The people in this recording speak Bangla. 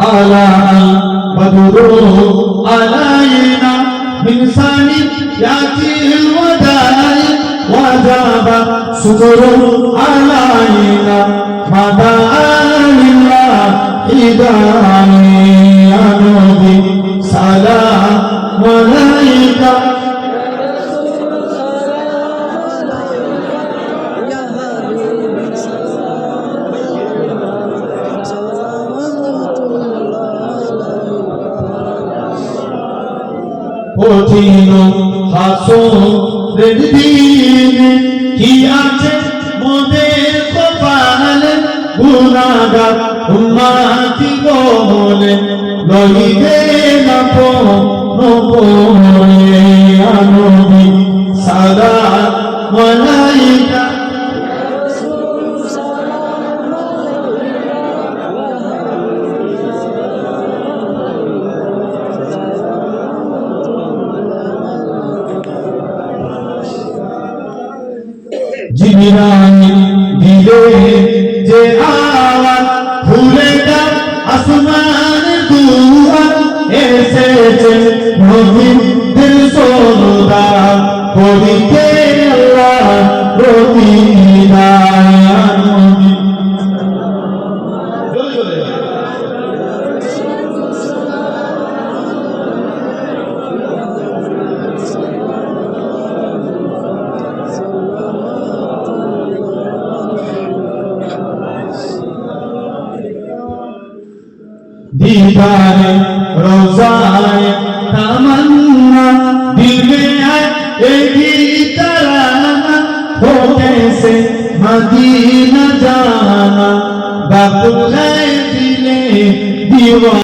على بدر علينا من ثنيات الوداع وجاب سكر علينا مدى لله إداني يا نبي سلام عليك কঠিন হাসরের দিন। কি আছে মোদের কপালে? গুনাগার উম্মাতি বলে রহিবে না পরে আনবি সাদা মালাইকা জিবরাইল দিলে যে আওয়াজ ফুলে যা আসমান দুয়ার এসেছে। নবীন দিল সোনা করিতে দিদার, রোজায় তামান্না, দিল মে আয় একি তারানা হো কেসে মদিনা জানা বাপুলায় দিলে দিওয়া